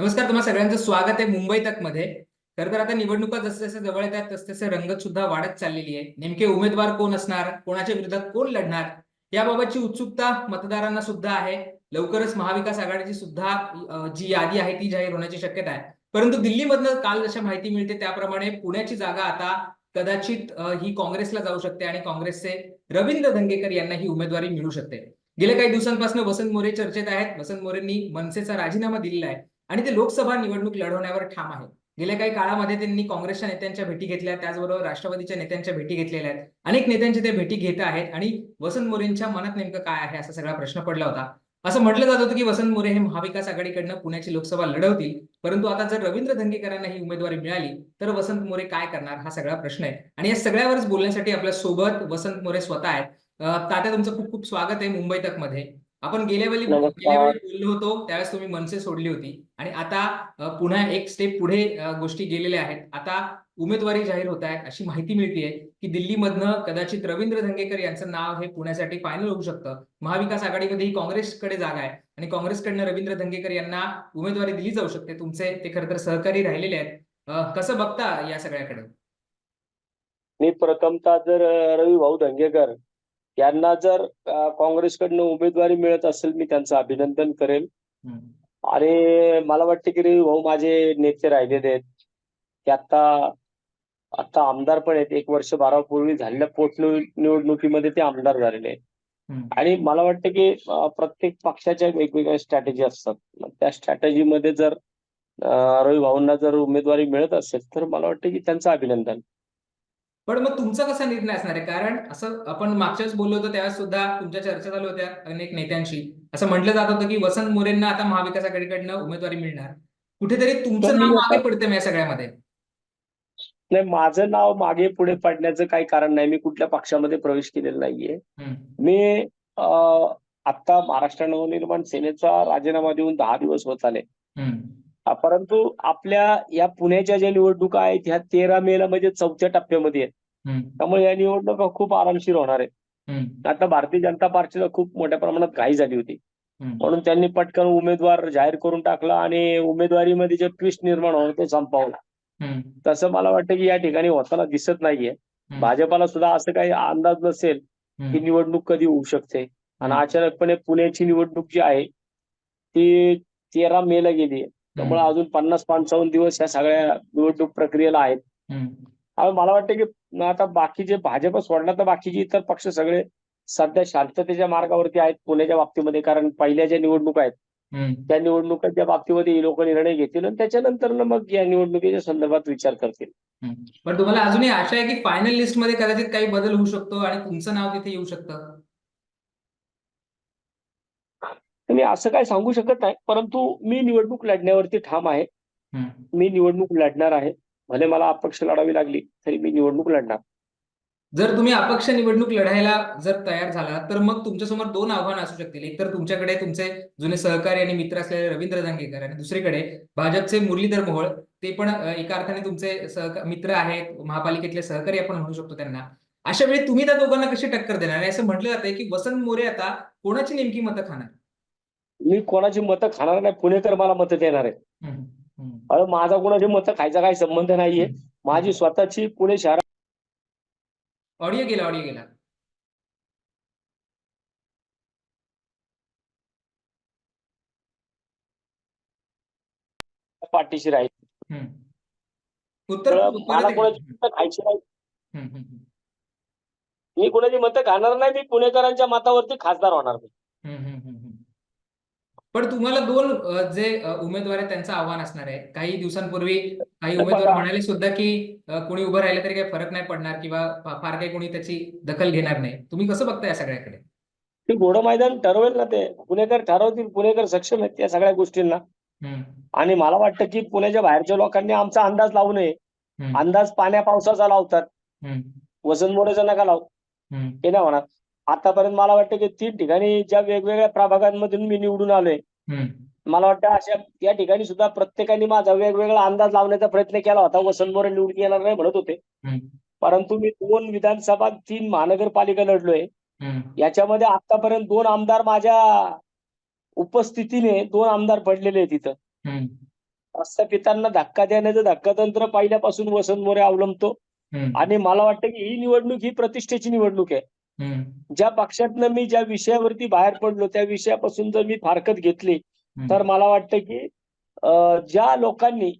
नमस्कार तुम्हाला सगळ्यांचं स्वागत आहे मुंबई तकमध्ये खर तर आता निवडणुका जसे जसे जवळ येतात तसे तसे रंगत सुद्धा वाढत चाललेली आहे. नेमके उमेदवार कोण असणार? कोणाच्या विरोधात कोण लढणार? याबाबतची उत्सुकता मतदारांना सुद्धा आहे. लवकरच महाविकास आघाडीची सुद्धा जी यादी आहे ती जाहीर होण्याची शक्यता आहे. परंतु दिल्लीमधनं काल जशा माहिती मिळते त्याप्रमाणे पुण्याची जागा आता कदाचित ही काँग्रेसला जाऊ शकते आणि काँग्रेसचे रवींद्र धंगेकर यांना ही उमेदवारी मिळू शकते. गेल्या काही दिवसांपासून वसंत मोरे चर्चेत आहेत. वसंत मोरेंनी मनसेचा राजीनामा दिलेला आहे. आणि ते लोकसभा निवडणूक लढवण्यावर ठाम आहे गेल्या काही काळामध्ये त्यांनी काँग्रेसच्या नेत्यांच्या भेटी घेतल्या त्याचबरोबर राष्ट्रवादीच्या नेत्यांच्या भेटी घेतलेल्या आहेत. अनेक नेत्यांच्या ते भेटी घेत आहेत आणि वसंत मोरेंच्या मनात नेमकं काय आहे असा सगळा प्रश्न पडला होता. असं म्हटलं जात होतं की वसंत मोरे हे महाविकास आघाडीकडनं पुण्याची लोकसभा लढवतील परंतु आता जर रवींद्र धंगेकरांना ही उमेदवारी मिळाली तर वसंत मोरे काय करणार हा सगळा प्रश्न आहे. आणि या सगळ्यावरच बोलण्यासाठी आपल्यासोबत वसंत मोरे स्वतः आहेत. तात्या तुमचं खूप खूप स्वागत आहे मुंबई तकमध्ये आपण गेल्या वेळी. गेल्या वेळी बोललो होतो त्यावेळेस तुम्ही मनसे सोडली होती. आणि आता पुन्हा एक स्टेप पुढे गोष्टी गेलेल्या आहेत. आता उमेदवारी जाहीर होत आहे अशी माहिती मिळतीये की दिल्लीमधनं कदाचित रवींद्र धंगेकर यांचं नाव हे पुण्यासाठी फायनल होऊ शकतं. महाविकास आघाडीमध्ये ही काँग्रेसकडे जागा आहे. आणि काँग्रेसकडनं रवींद्र धंगेकर यांना उमेदवारी दिली जाऊ शकते. तुमचे ते खरं तर सहकारी राहिलेले आहेत. कसं बघता या सगळ्याकडे? मी प्रथमतः जर रवी भाऊ धंगेकर यांना जर काँग्रेसकडनं उमेदवारी मिळत असेल मी त्यांचं अभिनंदन करेल. आणि मला वाटतं की रवी भाऊ माझे नेते राहिलेले आहेत. ते आता आता आमदार पण आहेत. एक वर्ष बारापूर्वी झालेल्या पोटनिवडणुकीमध्ये ते आमदार झालेले आहेत. आणि मला वाटतं की प्रत्येक पक्षाच्या वेगवेगळ्या स्ट्रॅटेजी असतात. त्या स्ट्रॅटेजीमध्ये जर रवी भाऊंना जर उमेदवारी मिळत असेल तर मला वाटतं की त्यांचं अभिनंदन. पण मग तुमचा कसा निर्णय असणार आहे? कारण असं आपण मागच्याच बोललो होतो त्यावेळेस सुद्धा तुमच्या चर्चा चालू होत्या अनेक नेत्यांशी. असं म्हटलं जात होतं की वसंत मोरेंना आता महाविकास आघाडीकडनं उमेदवारी मिळणार. कुठेतरी तुमचं मी नाव मागे पडतं या सगळ्यामध्ये. नाही माझं नाव मागे पुढे पडण्याचं काही कारण नाही. मी कुठल्या पक्षामध्ये प्रवेश केलेला नाहीये. मी आता महाराष्ट्र नवनिर्माण सेनेचा राजीनामा देऊन दहा दिवस होत आले. परंतु आपल्या या पुण्याच्या ज्या निवडणुका आहेत ह्या तेरा मेला म्हणजे चौथ्या टप्प्यामध्ये आहेत. त्यामुळे या निवडणुका खूप आरामशीर होणार आहेत हम्म. आता भारतीय जनता पार्टीला खूप मोठ्या प्रमाणात घाई झाली होती. म्हणून त्यांनी पटकन उमेदवार जाहीर करून टाकला आणि उमेदवारीमध्ये जे ट्विस्ट निर्माण होणार ते संपवलं. तसं मला वाटतं की या ठिकाणी होताना दिसत नाहीये. भाजपाला सुद्धा असं काही अंदाज नसेल की. निवडणूक कधी होऊ शकते आणि. अचानकपणे पुण्याची निवडणूक जी आहे ती तेरा मे ला गेली त्यामुळे अजून पन्नास पंचावन्न दिवस ह्या सगळ्या निवडणूक प्रक्रियेला आहेत मला वाटतं की आता बाकीचे भाजप सोडला तर बाकीचे इतर पक्ष सगळे सध्या शांततेच्या मार्गावरती आहेत पुण्याच्या बाबतीमध्ये. कारण पहिल्या ज्या निवडणुका आहेत. त्या निवडणुकांच्या बाबतीमध्ये लोक निर्णय घेतील आणि त्याच्यानंतर मग या निवडणुकीच्या संदर्भात विचार करतील. पण तुम्हाला अजूनही आशा आहे की फायनल लिस्टमध्ये कदाचित काही बदल होऊ शकतो आणि तुमचं नाव तिथे येऊ शकतं? मी असं काय सांगू शकत नाही परंतु मी निवडणूक लढण्यावरती ठाम आहे. मी निवडणूक लढणार आहे. भले मला अपक्ष लढावी लागली तरी मी निवडणूक लढणार. जर तुम्ही अपक्ष निवडणूक लढायला जर तयार झाला तर मग तुमच्यासमोर दोन आव्हानं असू शकतील. एक तर तुमच्याकडे तुमचे जुने सहकारी आणि मित्र असलेले रवींद्र धंगेकर आणि दुसरीकडे भाजपचे मुरलीधर मोहोळ ते पण एका अर्थाने तुमचे सहका मित्र आहेत महापालिकेतले सहकारी आपण म्हणू शकतो त्यांना. अशा वेळी तुम्ही त्या दोघांना कशी टक्कर देणार? आणि असं म्हटलं जातंय की वसंत मोरे आता कोणाची नेमकी मतं खाणार? मी कोणाची मतं खाणार नाही पुणेकर मला मतं देणार आहे. अरे माझा कोणाची मतं खायचा काही संबंध नाहीये. माझी स्वतःची पुणे शहर ऑडिओ गेला ऑडिओ गेला. पाठीशी राहील. उत्तर मला. कोणाची मतं खायची नाही. मी कोणाची मतं खाणार नाही मी पुणेकरांच्या मतावरती खासदार होणार मी. पण तुम्हाला दोन जे उमेदवार आहेत त्यांचं आव्हान असणार आहे. काही दिवसांपूर्वी काही उमेदवार. म्हणाले सुद्धा की कोणी उभं राहिलं तरी काही फरक नाही पडणार किंवा फार काही कोणी त्याची दखल घेणार नाही. तुम्ही कसं बघता या सगळ्याकडे? ते घोडं मैदान ठरवेल ना ते. पुणेकर ठरवतील. पुणेकर सक्षम आहेत या सगळ्या गोष्टींना. आणि मला वाटतं की पुण्याच्या बाहेरच्या लोकांनी आमचा अंदाज लावू नये. अंदाज पाण्या पावसाचा लावतात. वसंत मोरेचा नका लावू. हे नाही होणार. आतापर्यंत मला वाटतं की तीन ठिकाणी ज्या वेगवेगळ्या प्रभागांमधून मी निवडून आलोय मला वाटतं अशा या ठिकाणी सुद्धा प्रत्येकाने माझा वेगवेगळा अंदाज लावण्याचा प्रयत्न केला होता. वसंत मोरे निवडून येणार नाही म्हणत होते. परंतु मी दोन विधानसभा तीन महानगरपालिका लढलोय. याच्यामध्ये आतापर्यंत दोन आमदार माझ्या उपस्थितीने दोन आमदार पडलेले आहेत तिथं प्रस्थापितांना धक्का देण्याचं धक्कातंत्र पहिल्यापासून वसंत मोरे अवलंबतो. आणि मला वाटतं की ही निवडणूक ही प्रतिष्ठेची निवडणूक आहे. ज्या पक्षातनं मी ज्या विषयावरती बाहेर पडलो त्या विषयापासून जर मी फारकत घेतली. तर मला वाटतं की ज्या लोकांनी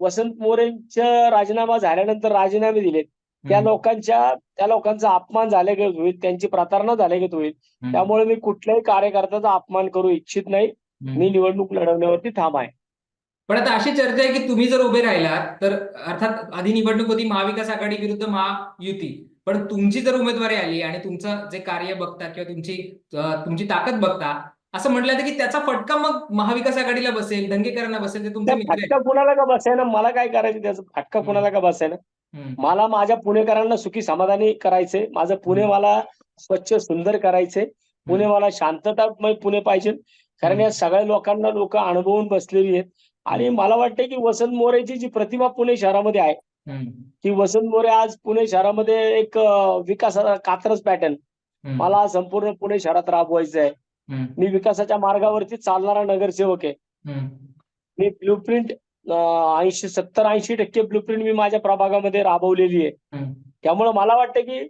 वसंत मोरेंच्या राजीनामा झाल्यानंतर राजीनामे दिलेत त्या लोकांच्या त्या लोकांचा अपमान झाल्यागत होईल त्यांची प्रतारणा झाल्यागत होईल. त्यामुळे मी कुठल्याही कार्यकर्त्याचा अपमान करू इच्छित नाही. मी निवडणूक लढवण्यावरती ठाम आहे. पण आता अशी चर्चा आहे की तुम्ही जर उभे राहिलात तर अर्थात आधी निवडणूक होती महाविकास आघाडी विरुद्ध महायुती. पण तुमची जर उमेदवारी आली आणि तुमचं जे कार्य बघता किंवा तुमची तुमची ताकद बघता असं म्हटलं जातं की त्याचा फटका मग महाविकास आघाडीला बसेल दंगेकरांना बसेल ते तुमचे फटका कुणाला का बसायना मला काय करायचं त्याचा फटका. कुणाला का बसायना मला माझ्या पुणेकरांना सुखी समाधानी करायचंय माझं पुणे. मला स्वच्छ सुंदर करायचंय पुणे मला शांततामय पुणे पाहिजे. कारण या सगळ्या लोकांना लोक अनुभवून बसलेली आहेत. आणि मला वाटतं की वसंत मोरेची जी प्रतिमा पुणे शहरामध्ये आहे की वसंत मोरे आज पुणे शहरामध्ये एक विकासाचा कात्रज पॅटर्न मला संपूर्ण पुणे शहरात राबवायचं आहे मी विकासाच्या मार्गावरती चालणारा नगरसेवक आहे. मी ब्लूप्रिंट ऐंशी सत्तर ऐंशी टक्के ब्लूप्रिंट मी माझ्या प्रभागामध्ये राबवलेली आहे. त्यामुळे मला वाटतं की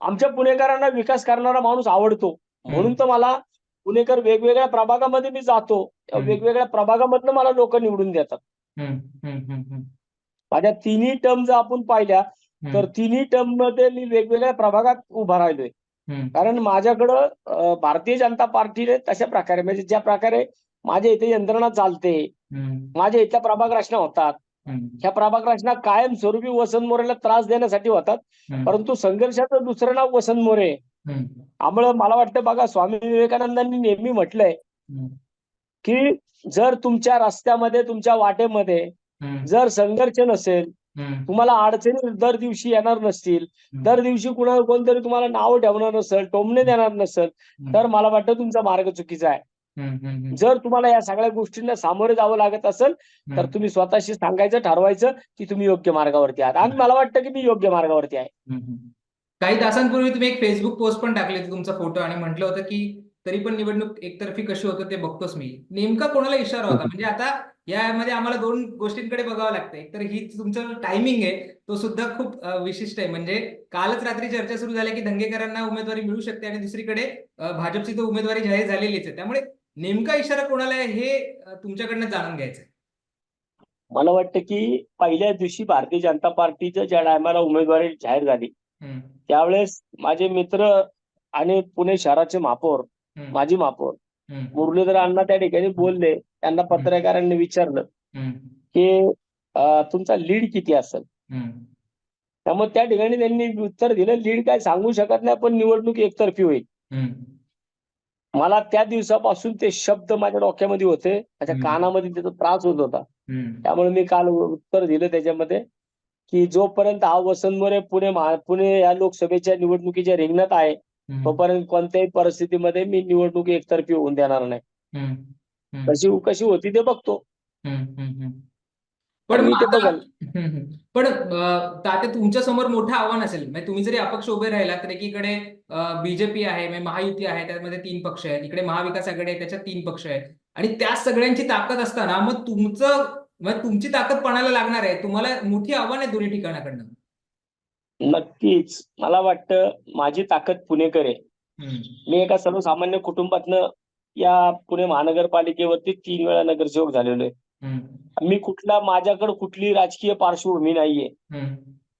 आमच्या पुणेकरांना विकास करणारा माणूस आवडतो. म्हणून तर मला पुणेकर वेगवेगळ्या प्रभागामध्ये मी जातो. वेगवेगळ्या प्रभागामधनं मला लोक निवडून देतात. माझ्या तिन्ही टर्म जर आपण पाहिल्या तर तिन्ही टर्ममध्ये मी वेगवेगळ्या प्रभागात उभा राहिलोय. कारण माझ्याकडं भारतीय जनता पार्टीने तशा प्रकारे म्हणजे ज्या प्रकारे माझ्या इथे यंत्रणा चालते माझ्या इथल्या प्रभाग रचना होतात. ह्या प्रभाग रचना कायमस्वरूपी वसंत मोरेला त्रास देण्यासाठी होतात. परंतु संघर्षाचं दुसरं नाव वसंत मोरे. त्यामुळं मला वाटतं बघा स्वामी विवेकानंदांनी नेहमी म्हटलंय की जर तुमच्या रस्त्यामध्ये तुमच्या वाटेमध्ये जर संघर्ष नसेल तुम्हाला अडचणी दर दिवशी येणार नसतील दर दिवशी कुणाला कोणतरी तुम्हाला नाव ठेवणार नसेल टोमणे देणार नसेल तर मला वाटतं तुमचा मार्ग चुकीचा आहे. जर तुम्हाला या सगळ्या गोष्टींना सामोरे जावं लागत असेल तर तुम्ही स्वतःशी सांगायचं ठरवायचं की तुम्ही योग्य मार्गावरती आहात. आणि मला वाटतं की मी योग्य मार्गावरती आहे. काही तासांपूर्वी तुम्ही एक फेसबुक पोस्ट पण टाकली होती तुमचा फोटो आणि म्हटलं होतं की तरी पण निवडणूक एकतर्फी कशी होतं ते बघतोच मी. नेमका कोणाला इशारा होता? म्हणजे आता यामध्ये आम्हाला दोन गोष्टींकडे बघावं लागतं एक तर ही तुमचं टायमिंग आहे तो सुद्धा खूप विशिष्ट आहे. म्हणजे कालच रात्री चर्चा सुरू झाली की दंगेकरांना उमेदवारी मिळू शकते आणि दुसरीकडे भाजपची तर उमेदवारी जाहीर झालेलीच आहे. त्यामुळे नेमका इशारा कोणाला आहे हे तुमच्याकडनं जाणून घ्यायचं आहे. मला वाटतं की पहिल्या दिवशी भारतीय जनता पार्टीचं ज्या टायमाला उमेदवारी जाहीर झाली त्यावेळेस माझे मित्र आणि पुणे शहराचे महापौर माजी महापौर मुरलीधर अण्णा त्या ठिकाणी बोलले त्यांना पत्रकारांनी विचारलं की तुमचा लीड किती असेल? त्यामुळे त्या ठिकाणी त्यांनी उत्तर दिलं लीड काय सांगू शकत नाही पण निवडणूक एकतर्फी होईल. मला त्या दिवसापासून ते शब्द माझ्या डोक्यामध्ये होते माझ्या. कानामध्ये त्याचा त्रास होत होता. त्यामुळे मी काल उत्तर दिलं त्याच्यामध्ये की जोपर्यंत हा वसंत मोरे पुणे पुणे या लोकसभेच्या निवडणुकीच्या रिंगणात आहे तोपर्यंत कोणत्याही परिस्थितीमध्ये मी निवडणूक एकतर्फी होऊन देणार नाही. कशी कशी होती ते बघतो. पण मी ते आता- बघल. पण तात्या तुमच्यासमोर मोठं आव्हान असेल. म्हणजे तुम्ही जरी अपक्ष उभे राहिला तर एकीकडे बीजेपी आहे म्हणजे महायुती आहे त्यामध्ये तीन पक्ष आहेत. इकडे महाविकास आघाडी आहे त्याच्यात तीन पक्ष आहेत. आणि त्या सगळ्यांची ताकद असताना मग तुमचं तुमची ताकद पणाला लागणार आहे. तुम्हाला मोठी आव्हान आहे दोन्ही ठिकाणाकडनं. नक्कीच. मला वाटतं माझी ताकद पुणेकर आहे. मी एका सर्वसामान्य कुटुंबातनं या पुणे महानगरपालिकेवरती तीन वेळा नगरसेवक झालेलो आहे. मी कुठला माझ्याकडे कुठली राजकीय पार्श्वभूमी नाहीये.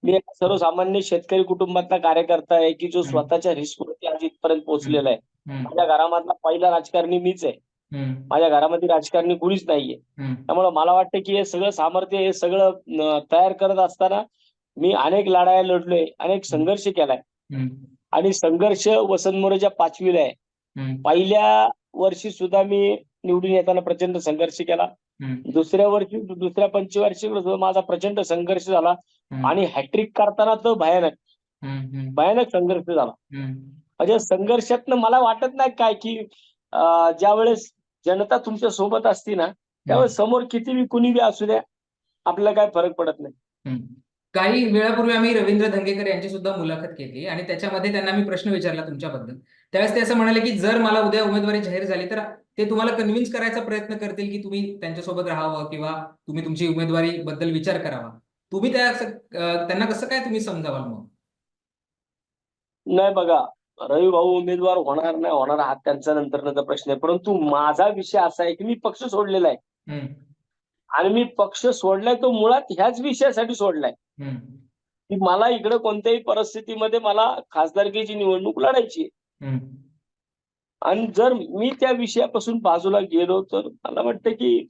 मी एक सर्वसामान्य शेतकरी कुटुंबातला कार्यकर्ता आहे की जो. स्वतःच्या रिस्कवरती आज इथपर्यंत पोहोचलेला आहे. माझ्या घरामधला पहिला राजकारणी मीच आहे. माझ्या घरामध्ये राजकारणी कुणीच नाहीये. त्यामुळे मला वाटतं की हे सगळं सामर्थ्य हे सगळं तयार करत असताना मी अनेक लढाया लढलोय अनेक संघर्ष केलाय. आणि संघर्ष वसंत मोरेच्या पाचवीला आहे. पहिल्या वर्षी सुद्धा मी निवडून येताना प्रचंड संघर्ष केला. दुसऱ्या वर्षी दुसऱ्या पंचवार्षिक सुद्धा माझा प्रचंड संघर्ष झाला. आणि हॅट्रिक करताना तर भयानक भयानक संघर्ष झाला. म्हणजे संघर्षातनं मला वाटत नाही काय की अं, ज्यावेळेस जनता तुमच्यासोबत असती ना त्यावेळेस समोर किती बी कुणी बी असू द्या आपल्याला काय फरक पडत नाही. काही वेळापूर्वी आम्ही रवींद्र धंगेकर यांची सुद्धा मुलाखत घेतली आणि त्याच्यामध्ये त्यांना मी प्रश्न विचारला तुमच्याबद्दल. त्यावेळेस ते असं म्हणाले की जर मला उद्या उमेदवारी जाहीर झाली तर ते तुम्हाला कन्व्हिन्स करायचा प्रयत्न करतील की तुम्ही त्यांच्यासोबत राहावं किंवा तुम्ही तुमची उमेदवारी बद्दल विचार करावा. तुम्ही त्या त्यांना कसं काय तुम्ही समजावाल मग? नाही बघा रवी भाऊ उमेदवार होणार नाही होणार हा त्यांचा नंतरचा प्रश्न आहे. परंतु माझा विषय असा आहे की मी पक्ष सोडलेला आहे. आणि मी पक्ष सोडलाय तो मुळात ह्याच विषयासाठी सोडलाय. की मला इकडे कोणत्याही परिस्थितीमध्ये मला खासदारकीची निवडणूक लढायची आणि जर मी त्या विषयापासून बाजूला गेलो तर मला वाटतं की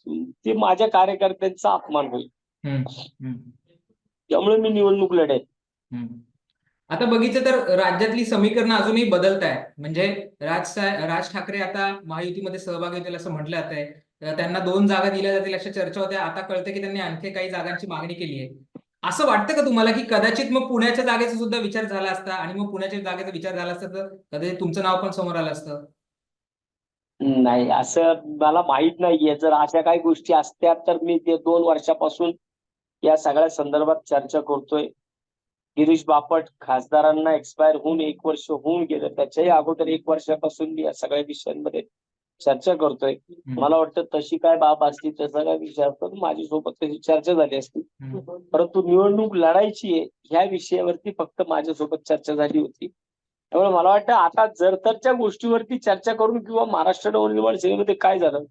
ते माझ्या कार्यकर्त्यांचा अपमान होईल. त्यामुळे मी निवडणूक लढेल. आता बघितलं तर राज्यातली समीकरणं अजूनही बदलत आहेत. म्हणजे राज राज ठाकरे आता महायुतीमध्ये सहभागी होतील असं म्हटलं जात आहे त्यांना दोन जागा दिल्या जातील अशा चर्चा होत्या. आता कळतं की त्यांनी आणखी काही जागांची मागणी केली आहे. असं वाटतं का तुम्हाला की कदाचित मग पुण्याच्या जागेचा सुद्धा विचार झाला असता आणि मग पुण्याच्या जागेचा विचार झाला असता तर कदाचित तुमचं नाव पण समोर आलं असतं? नाही असं मला माहीत नाहीये. जर अशा काही गोष्टी असत्या तर मी ते दोन वर्षापासून या सगळ्या संदर्भात चर्चा करतोय. गिरीश बापट खासदारांना एक्सपायर होऊन एक वर्ष होऊन गेलं. त्याच्याही अगोदर एक वर्षापासून मी या सगळ्या विषयांमध्ये चर्चा करतोय. मला वाटतं तशी काय बाब असती तसा काय विषय असतो तर माझ्यासोबत तशी चर्चा झाली असती. परंतु निवडणूक लढायची आहे ह्या विषयावरती फक्त माझ्यासोबत चर्चा झाली होती. त्यामुळे मला वाटतं आता जर तरच्या गोष्टीवरती चर्चा करून किंवा महाराष्ट्र नवनिर्माण सेनेमध्ये काय झालं.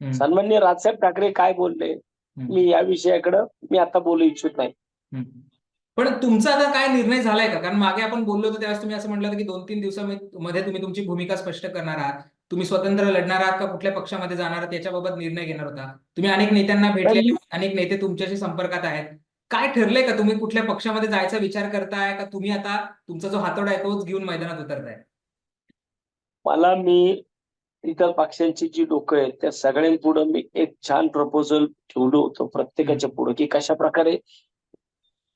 सन्मान्य राजसाहेब ठाकरे काय बोलले? मी या विषयाकडे मी आता बोलू इच्छित नाही. पण तुमचा आता काय निर्णय झालाय का? कारण मागे आपण बोललो होतो त्यावेळेस तुम्ही असं म्हटलं की दोन तीन दिवसामध्ये तुम्ही तुमची भूमिका स्पष्ट करणार आहात. तुम्ही स्वतंत्र लढणार आहात का? कुठल्या पक्षामध्ये जाणार आहात? याच्याबाबत निर्णय घेणार होता. तुम्ही अनेक नेत्यांना भेटलेले अनेक नेते तुमच्याशी संपर्कात आहेत. काय ठरलंय का तुम्ही? कुठल्या पक्षामध्ये जायचा विचार करताय का? तुम्ही आता तुमचा जो हातोडा आहे तोच घेऊन मैदानात उतरताय. मला मी इतर पक्षांची जी लोक आहेत त्या सगळ्यांपुढे मी एक छान प्रपोजल ठेवलं होतं प्रत्येकाच्या पुढे की कशा प्रकारे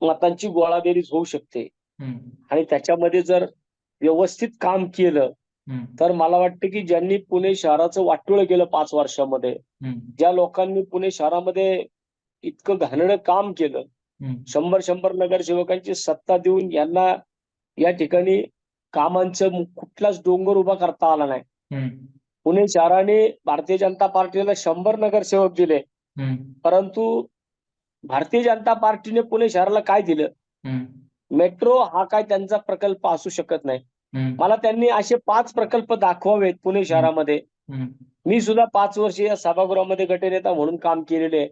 मतांची गोळाबेरीज होऊ शकते. आणि त्याच्यामध्ये जर व्यवस्थित काम केलं तर मला वाटतं की ज्यांनी पुणे शहराचं वाटोळं केलं पाच वर्षामध्ये ज्या लोकांनी पुणे शहरामध्ये इतकं घाणेरडं काम केलं शंभर शंभर नगरसेवकांची सत्ता देऊन यांना या ठिकाणी कामांचं कुठलाच डोंगर उभा करता आला नाही. पुणे शहराने भारतीय जनता पार्टीला शंभर नगरसेवक दिले. परंतु भारतीय जनता पार्टीने पुणे शहराला काय दिलं? मेट्रो हा काय त्यांचा प्रकल्प असू शकत नाही. मला त्यांनी असे पाच प्रकल्प दाखवावेत पुणे शहरामध्ये. मी सुद्धा पाच वर्ष या सभागृहामध्ये गटनेता म्हणून काम केलेले आहे.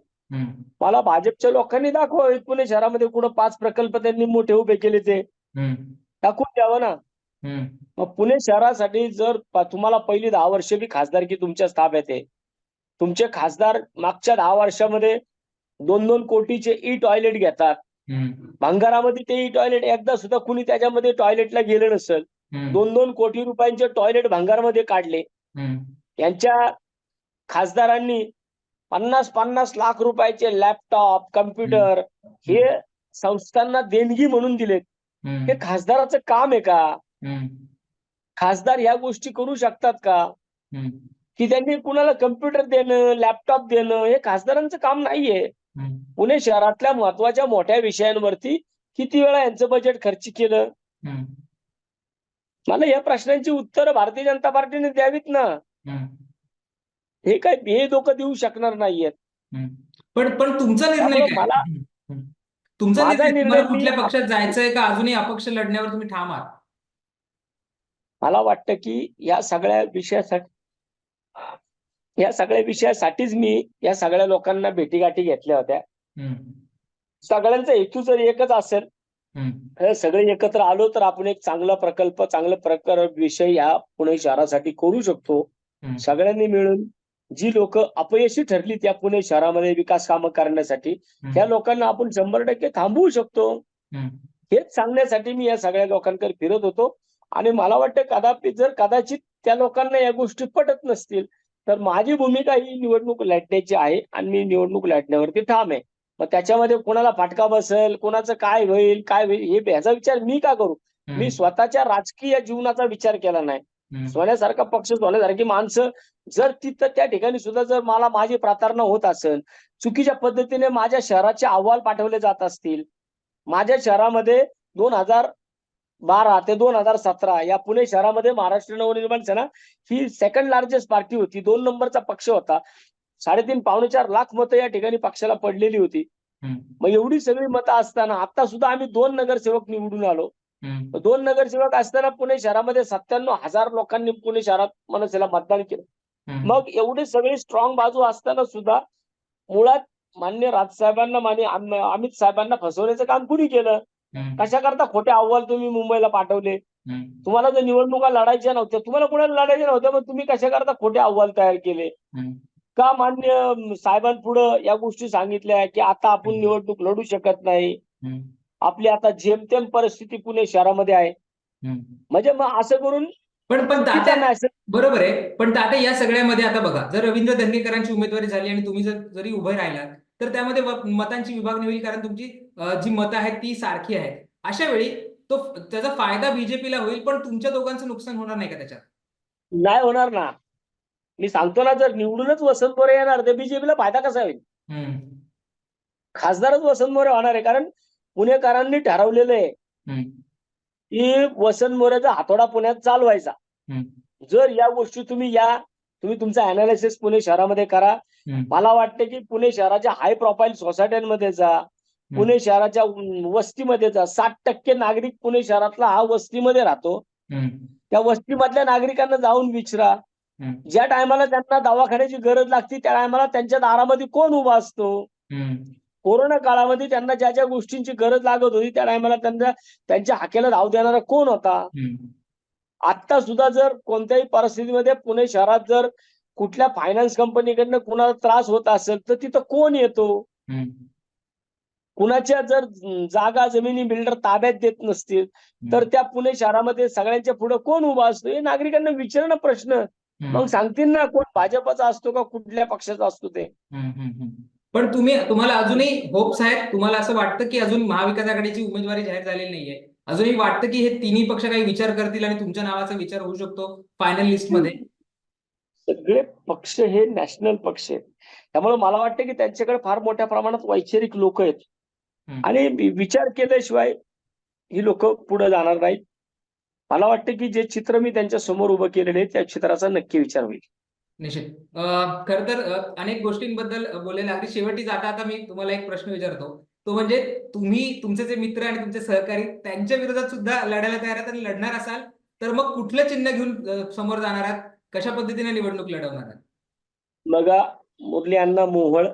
मला भाजपच्या लोकांनी दाखवावेत पुणे शहरामध्ये कुठं पाच प्रकल्प त्यांनी मोठे उभे केले ते. दाखवून द्यावं ना. मग पुणे शहरासाठी जर तुम्हाला पहिली दहा वर्ष बी खासदारकी तुमच्या ताब्यात आहे. तुमचे खासदार मागच्या दहा वर्षामध्ये दोन दोन कोटीचे ई टॉयलेट घेतात भंगारामध्ये ते ई टॉयलेट एकदा सुद्धा कुणी त्याच्यामध्ये टॉयलेटला गेलं नसेल. दोन दोन कोटी रुपयांचे टॉयलेट भंगारमध्ये काढले. यांच्या खासदारांनी पन्नास पन्नास लाख रुपयाचे लॅपटॉप कम्प्युटर हे संस्थांना देणगी म्हणून दिलेत. हे खासदाराचं काम आहे का? खासदार ह्या गोष्टी करू शकतात का? की त्यांनी कुणाला कम्प्युटर देणं लॅपटॉप देणं हे खासदारांचं काम नाहीये. पुणे शहरातल्या महत्त्वाच्या मोठ्या विषयांवरती किती वेळा यांचं बजेट खर्च केलं? मला या प्रश्नांची उत्तरं भारतीय जनता पार्टीने द्यावीत ना. हे काय हे लोक देऊ शकणार नाहीयेत. पण पण तुमचा निर्णय मला-. तुमचा निर्णय कुठल्या पक्षात जायचंय का? अजूनही अपक्ष लढण्यावर तुम्ही ठाम आहात. मला वाटतं की या सगळ्या विषयासाठी या सगळ्या विषयासाठीच मी या सगळ्या लोकांना भेटीगाठी घेतल्या होत्या. सगळ्यांचा हेतू जर एकच असेल सगळे एकत्र आलो तर आपण एक चांगला प्रकल्प चांगला प्रकार विषय या पुणे शहरासाठी करू शकतो. सगळ्यांनी मिळून जी लोक अपयशी ठरली त्या पुणे शहरामध्ये विकास कामं करण्यासाठी त्या लोकांना आपण शंभर टक्के थांबवू शकतो. हेच सांगण्यासाठी मी या सगळ्या लोकांकडे फिरत होतो. आणि मला वाटतं कदापि जर कदाचित त्या लोकांना या गोष्टी पटत नसतील तर माझी भूमिका ही निवडणूक लढण्याची आहे आणि मी निवडणूक लढण्यावरती ठाम आहे. मग त्याच्यामध्ये कोणाला फाटका बसेल कोणाचं काय होईल काय होईल हे ह्याचा विचार मी का करू? मी स्वतःच्या राजकीय जीवनाचा विचार केला नाही. सोन्यासारखा पक्ष सोन्यासारखी माणसं जर तिथं त्या ठिकाणी सुद्धा जर मला माझी प्रार्थना होत असेल चुकीच्या पद्धतीने माझ्या शहराचे अहवाल पाठवले जात असतील माझ्या शहरामध्ये दोन हजार बारा ते दोन हजार सतरा या पुणे शहरामध्ये महाराष्ट्र नवनिर्माण सेना ही सेकंड लार्जेस्ट पार्टी होती. दोन नंबरचा पक्ष होता. साडेतीन पावणे चार लाख मतं या ठिकाणी पक्षाला पडलेली होती. मग एवढी सगळी मतं असताना आता सुद्धा आम्ही दोन नगरसेवक निवडून आलो. दोन नगरसेवक असताना पुणे शहरामध्ये सत्त्याण्णव हजार लोकांनी पुणे शहरात मनसेला मतदान केलं. मग एवढी सगळी स्ट्रॉंग बाजू असताना सुद्धा मुळात मान्य राजसाहेबांना मान्य अमित साहेबांना फसवण्याचं काम कुणी केलं? कशा करता खोटे अहवाल तुम्ही मुंबईला पाठवले? तुम्हाला जर निवडणुका लढायच्या नव्हत्या तुम्हाला कोणाला लढायच्या नव्हत्या मग तुम्ही कशा करता खोटे अहवाल तयार केले. का मान्य साहेबांपुढं या गोष्टी सांगितल्या की आता आपण. निवडणूक लढू शकत नाही. आपली आता जेमतेम परिस्थिती पुणे शहरामध्ये आहे. म्हणजे मग असं करून पण पण बरोबर आहे. पण तात्या या सगळ्यामध्ये आता बघा जर रवींद्र धंगेकरांची उमेदवारी झाली आणि तुम्ही जर जरी उभे राहिलात तर त्यामध्ये मतांची विभागणी होईल कारण तुमची जी मतं आहेत ती सारखी आहेत. अशा वेळी तो त्याचा फायदा बीजेपीला होईल पण तुमच्या दोघांचं नुकसान होणार नाही का त्याच्यात? नाही होणार ना. मी सांगतो ना जर निवडूनच वसंत मोरे येणार तर बीजेपीला फायदा कसा होईल? खासदारच वसंत मोरे होणार आहे कारण पुणेकरांनी ठरवलेलं आहे की वसंत मोरेचा हातोडा पुण्यात चालवायचा. जर या गोष्टी तुम्ही या तुम्ही तुमचा अनालिसिस पुणे शहरामध्ये करा. मला वाटतं की पुणे शहराच्या हाय प्रोफाईल सोसायट्यांमध्ये जा. पुणे शहराच्या वस्तीमध्ये जा. साठ टक्के नागरिक पुणे शहरातला हा वस्तीमध्ये राहतो. त्या वस्तीमधल्या नागरिकांना जाऊन विचारा. ज्या टायमाला त्यांना दवाखान्याची गरज लागते त्या टायमाला त्यांच्या दारामध्ये कोण उभा असतो? कोरोना काळामध्ये त्यांना ज्या ज्या गोष्टींची गरज लागत होती त्या टायमाला त्यांना त्यांच्या हाकेला धाव देणारा कोण होता? आता सुद्धा जर कोणत्याही परिस्थितीमध्ये पुणे शहरात जर कुठल्या फायनान्स कंपनीकडनं कुणाला त्रास होत असेल तर तिथं कोण येतो? कुणाच्या जर जागा जमिनी बिल्डर ताब्यात देत नसतील तर त्या पुणे शहरामध्ये सगळ्यांच्या पुढे कोण उभा असतो? हे नागरिकांना विचारणं प्रश्न. मग सांगतील ना कोण भाजपचा असतो का कुठल्या पक्षाचा असतो ते. पण तुम्ही तुम्हाला अजूनही होप्स आहेत तुम्हाला असं वाटतं की अजून महाविकास आघाडीची उमेदवारी जाहीर झालेली नाहीये. अजूनही वाटतं की हे तिन्ही पक्ष काही विचार करतील आणि तुमच्या नावाचा विचार होऊ शकतो फायनल लिस्टमध्ये? सगळे पक्ष हे नॅशनल पक्ष आहेत. त्यामुळे मला वाटतं की त्यांच्याकडे फार मोठ्या प्रमाणात वैचारिक लोक आहेत. आणि विचार केल्याशिवाय ही लोक पुढे जाणार नाहीत. मला वाटतं की जे चित्र मी त्यांच्यासमोर उभं केलेलं आहे त्या चित्राचा नक्की विचार होईल. निश्चित. खर तर अनेक गोष्टींबद्दल बोलायला अगदी शेवटी जाता आता मी तुम्हाला एक प्रश्न विचारतो. तो म्हणजे तुम्ही तुमचे जे मित्र आणि तुमचे सहकारी त्यांच्या विरोधात सुद्धा लढायला तयार आहात आणि लढणार असाल तर मग कुठलं चिन्ह घेऊन समोर जाणार आहात? कशा पद्धतीने निवडणूक लढवणार आहात? बघा मुरली अण्णा मोहोळ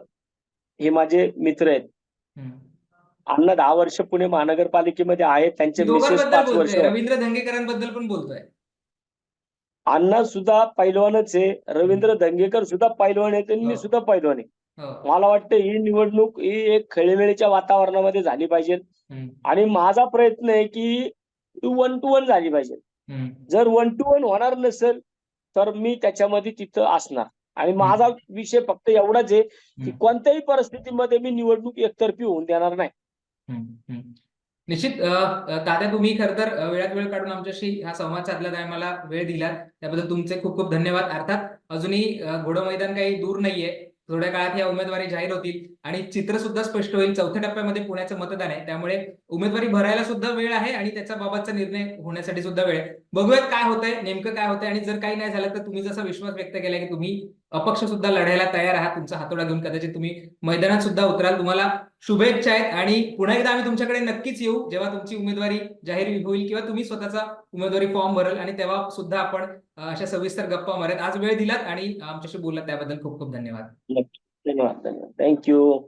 हे माझे मित्र आहेत. अण्णा दहा वर्ष पुणे महानगरपालिकेमध्ये आहेत त्यांचे मिसेस पाच वर्ष. रवींद्र धंगेकरांबद्दल पण बोलतोय. अण्णा सुद्धा पैलवानच आहे. रवींद्र दंगेकर सुद्धा पैलवान आहेत आणि मी हो. सुद्धा पैलवान आहे. हो. मला वाटतं ही निवडणूक ही एक खेळीमेळीच्या वातावरणामध्ये झाली पाहिजे. आणि माझा प्रयत्न आहे की वन टू वन झाली पाहिजे. जर वन टू वन होणार नसेल तर मी त्याच्यामध्ये तिथं असणार. आणि माझा विषय फक्त एवढाच आहे की. कोणत्याही परिस्थितीमध्ये मी निवडणूक एकतर्फी होऊन देणार नाही. निश्चित दादा तुम्ही खर तर वेळात वेळ काढून आमच्याशी हा संवाद साधला आणि मला वेळ दिला त्याबद्दल तुमचे खूप खूप धन्यवाद. अर्थात अजूनही घोडं मैदान काही दूर नाहीये. थोड्या काळात या उमेदवारी जाहीर होतील. आणि चित्र सुद्धा स्पष्ट होईल. चौथ्या टप्प्यामध्ये पुण्याचं मतदान आहे. त्यामुळे उमेदवारी भरायला सुद्धा वेळ आहे आणि त्याच्या बाबतचा निर्णय होण्यासाठी सुद्धा वेळ आहे. बघूयात काय होतंय नेमकं काय होतंय. आणि जर काही नाही झालं तर तुम्ही जसा विश्वास व्यक्त केला की तुम्ही अपक्ष सुद्धा लढायला तयार आहात. तुमचा हातोडा घेऊन कदाचित तुम्ही मैदानात सुद्धा उतराल. तुम्हाला शुभेच्छा आहेत आणि पुन्हा एकदा आम्ही तुमच्याकडे नक्कीच येऊ. जेव्हा तुमची उमेदवारी जाहीर होईल किंवा तुम्ही स्वतःचा उमेदवारी फॉर्म भराल आणि तेव्हा सुद्धा आपण अशा सविस्तर गप्पा मारत. आज वेळ दिलात आणि आमच्याशी बोललात त्याबद्दल खूप खूप धन्यवाद. धन्यवाद धन्यवाद. थँक्यू